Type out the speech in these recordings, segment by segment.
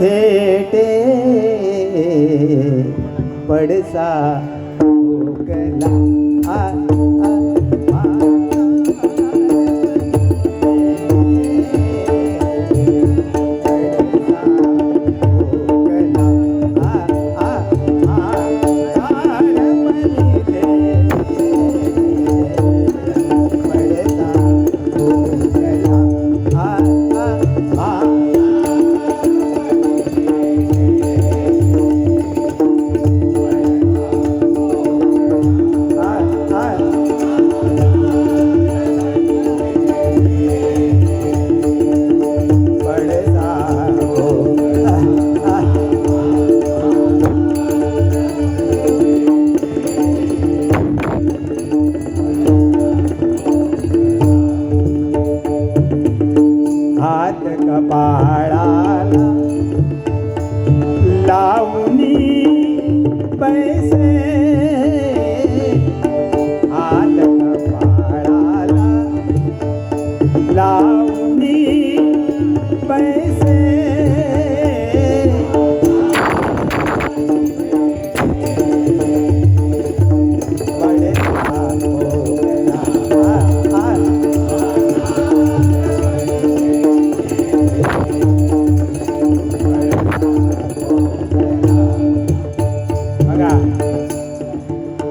थेटे पडसा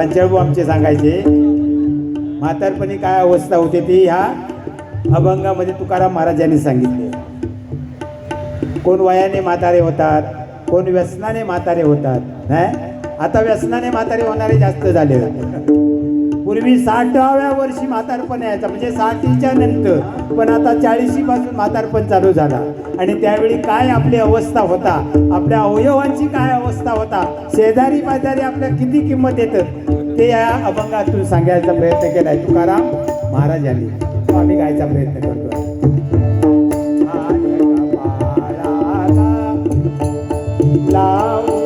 पंचाळू आमचे सांगायचे. म्हातारपणी काय अवस्था होते ती ह्या अभंगामध्ये तुकाराम महाराजांनी सांगितले. कोण वयाने म्हातारे होतात कोण व्यसनाने म्हातारे होतात नाही आता व्यसनाने म्हातारे होणारे जास्त झाले. पूर्वी साठाव्या वर्षी म्हातारपण यायचं म्हणजे साठीच्या नंतर. पण आता चाळीशी पासून म्हातारपण चालू झाला. आणि त्यावेळी काय आपली अवस्था होता? आपल्या अवयवांची काय अवस्था होता? शेजारी पाजारी आपल्या किती किंमत येतं? ते या अभंगातून सांगायचा प्रयत्न केलाय तुकाराम महाराजांनी तो आम्ही गायचा प्रयत्न करतो लावणी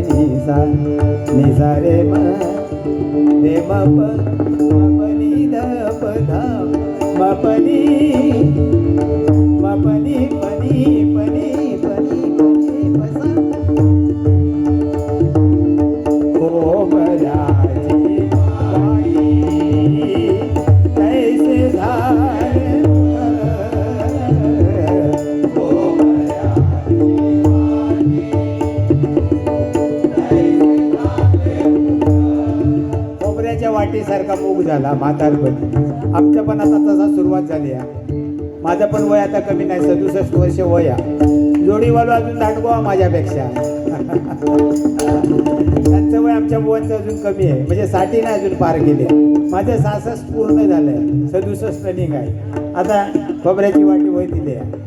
सारे निसा निसा रे म रे म प म म का मोग झाला? म्हातारपण आमच्या पण आता तसा सुरुवात झाली आहे. माझं पण वय आता कमी नाही सदुसष्ट वर्ष वय आहे. जोडीवालो अजून दांडगोवा माझ्यापेक्षा. त्यांचं वय आमच्या बुवांचं अजून कमी आहे. म्हणजे साठी नाही अजून पार गेले माझं सासष्ट पूर्ण झालंय. सदुसष्ट रनिंग आहे आता खोबऱ्याची वाटी वय दिली आहे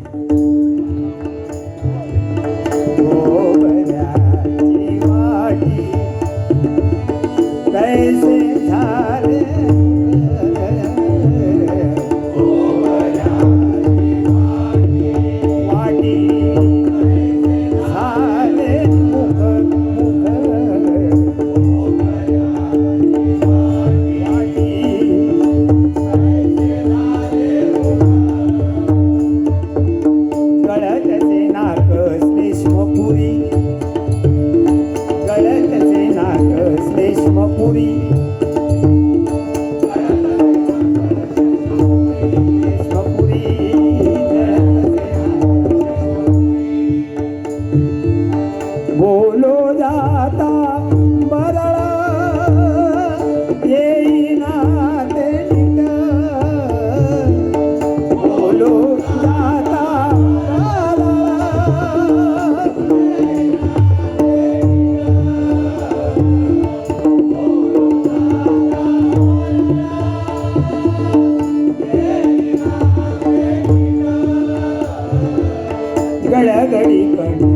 一个，两个，三个。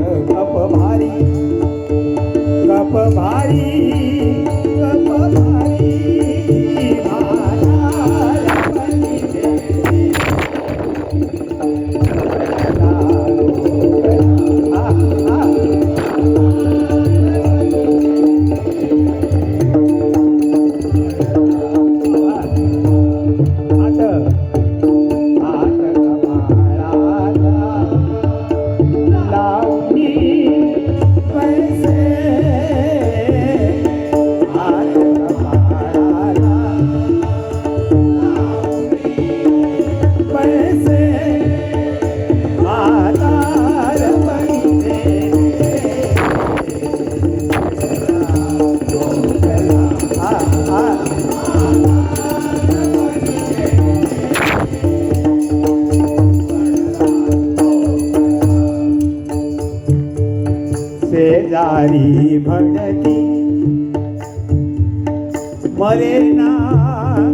मरे ना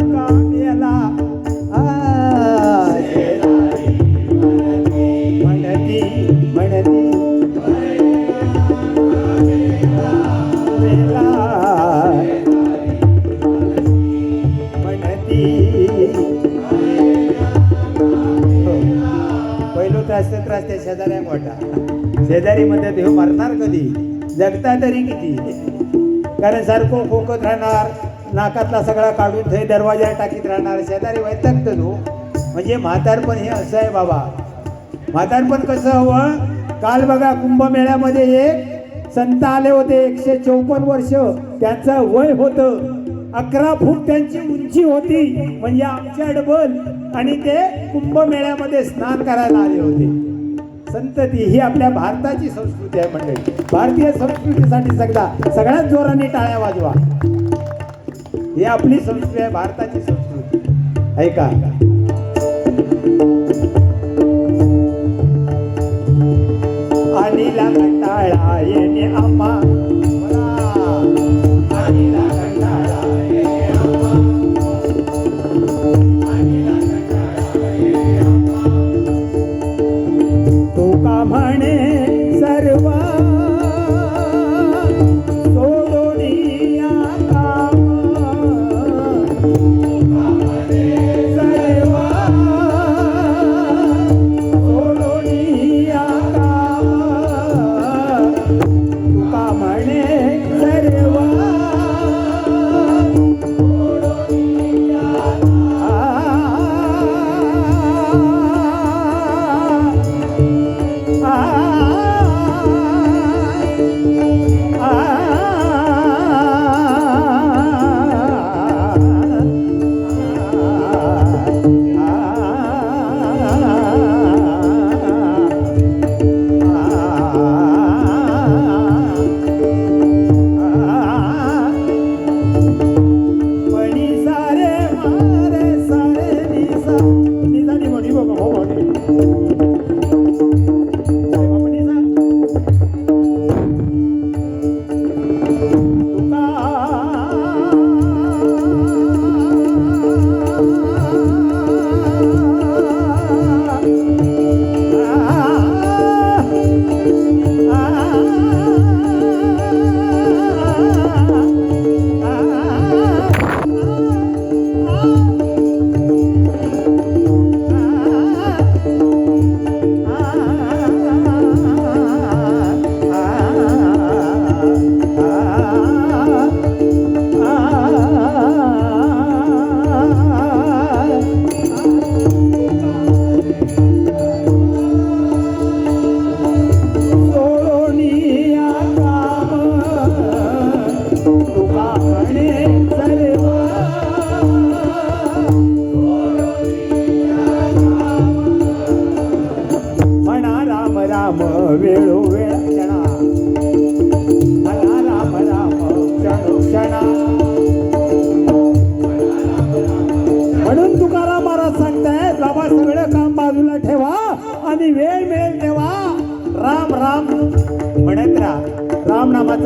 काम्याला म्हणती म्हणती वेला. म्हणती पहिलो त्रास तर त्रास त्या शेजाऱ्या मोठा. शेजारी मध्ये देव मरणार कधी? जगता तरी किती? कारण सारखं खोकत राहणार. नाकातला सगळा काढून थंय दरवाजा टाकीत राहणार शेजारी वैतकत तो. म्हणजे म्हातारपण हे असं आहे बाबा. म्हातारपण कसं हवं? काल बघा कुंभमेळ्यामध्ये एक संत आले होते एकशे चौपन्न वर्ष. त्यांचं वय होतं. अकरा फूट त्यांची उंची होती. म्हणजे आमच्या डबल आणि ते कुंभमेळ्यामध्ये स्नान करायला आले होते. संतती ही आपल्या भारताची संस्कृती आहे मंडळी. भारतीय संस्कृतीसाठी सगळा सगळ्यात जोराने टाळ्या वाजवा. ही आपली संस्कृती आहे भारताची संस्कृती. ऐका. अनिला कंटाळा येणे आम्हा Oh, you.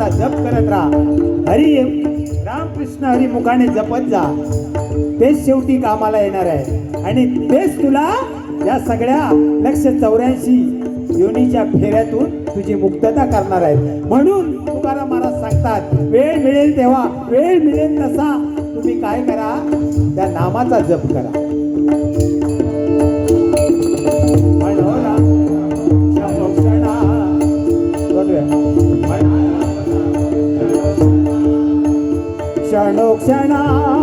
नामाचा जप करत राहा. हरी रामकृष्ण हरिमुखाने जपत जा. तेच शेवटी कामाला येणार आहे. आणि तेच तुला या सगळ्या लक्ष चौऱ्याऐंशी योनीच्या फेऱ्यातून तुझी मुक्तता करणार आहेत. म्हणून तुकाराम महाराज सांगतात वेळ मिळेल तेव्हा वेळ मिळेल तसा तुम्ही काय करा? त्या नामाचा जप करा. Sharlok Sharna